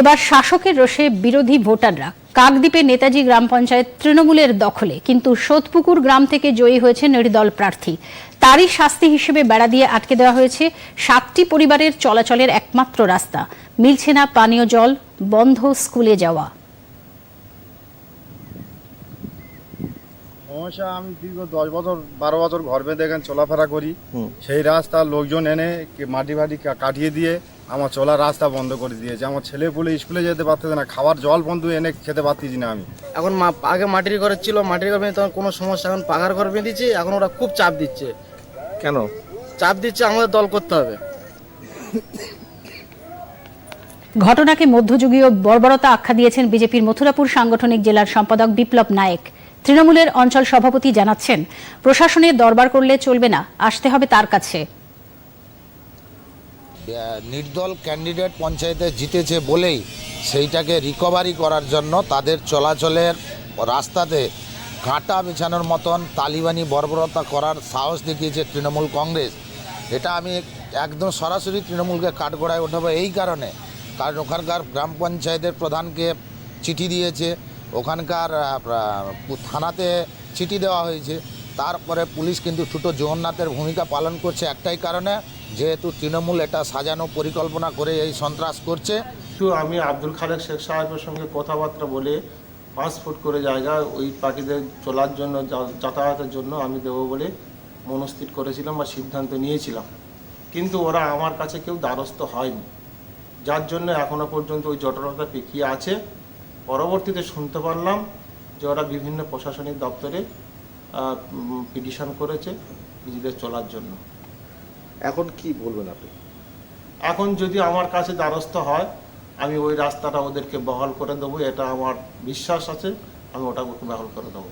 এবার শাসকের রোষে বিরোধী ভোটাররা। কাকদ্বীপে নেতাজি গ্রাম পঞ্চায়েত তৃণমূলের দখলে কিন্তু সোদপুকুর গ্রাম থেকে জয়ী হয়েছে নির্দল প্রার্থী। তারই শাস্তি হিসেবে বেড়া দিয়ে আটকে দেওয়া হয়েছে সাতটি পরিবারের চলাচলের একমাত্র রাস্তা। মিলছে না পানীয় জল বন্ধ স্কুলে যাওয়া। সমস্যা আমি দীর্ঘ দশ বছর বারো বছর ঘর বেঁধে এখানে চলাফেরা করি। সেই রাস্তার লোকজন এনে কে- মাটি ফাটি কাটিয়ে দিয়ে আমার চলার রাস্তা বন্ধ করে দিয়েছে। আমার ছেলে পুলে স্কুলে যেতে পারতেছে না খাবার জল বন্ধু এনে খেতে পারতেছি না আমি। এখন মা- আগে মাটির ঘরে ছিল মাটির ঘর বেঁধে তখন কোনো সমস্যা এখন পাকার ঘর বেঁধেছি এখন ওরা খুব চাপ দিচ্ছে। কেন? চাপ দিচ্ছে আমাদের দল করতে হবে। ঘটনাকে মধ্যযুগীয় বর্বরতা আখ্যা দিয়েছেন বিজেপির মথুরাপুর সাংগঠনিক জেলার সম্পাদক বিপ্লব নায়েক। তৃণমূলের অঞ্চল সভাপতি জানাচ্ছেন প্রশাসনের দরবার করলে চলবে না আসতে হবে তার কাছে। নির্দল ক্যান্ডিডেট পঞ্চায়েতে জিতেছে বলেই সেইটাকে রিকভারি করার জন্য তাদের চলাচলের রাস্তাতে কাঁটা বিছানোর মতন তালিবানি বর্বরতা করার সাহস দেখিয়েছে তৃণমূল কংগ্রেস। এটা আমি একদম সরাসরি তৃণমূলকে কাঠগড়ায় ওঠাবো এই কারণে। কারণ ওখানকার গ্রাম পঞ্চায়েতের প্রধানকে চিঠি দিয়েছে, ওখানকার থানাতে চিঠি দেওয়া হয়েছে। তারপরে পুলিশ কিন্তু ছোটো জগন্নাথের ভূমিকা পালন করছে একটাই কারণে, যেহেতু তৃণমূল এটা সাজানো পরিকল্পনা করে এই সন্ত্রাস করছে। একটু আমি আব্দুল খালেক শেখ সাহেবের সঙ্গে কথাবার্তা বলে ফুট করে জায়গা ওই পার্টিদের চলার জন্য যাতায়াতের জন্য আমি দেবো বলে মনস্থির করেছিলাম বা সিদ্ধান্ত নিয়েছিলাম। কিন্তু ওরা আমার কাছে কেউ দ্বারস্থ হয়নি। যার জন্য এখনও পর্যন্ত ওই জটিলতা পেকিয়ে আছে। পরবর্তীতে শুনতে পারলাম যে ওরা বিভিন্ন প্রশাসনিক দপ্তরে পিটিশন করেছে নিজেদের চলার জন্য। এখন কি বলবেন আপনি? এখন যদি আমার কাছে দ্বারস্থ হয় আমি ওই রাস্তাটা ওদেরকে বহাল করে দেবো এটা আমার বিশ্বাস আছে আমি ওটা বহাল করে দেবো।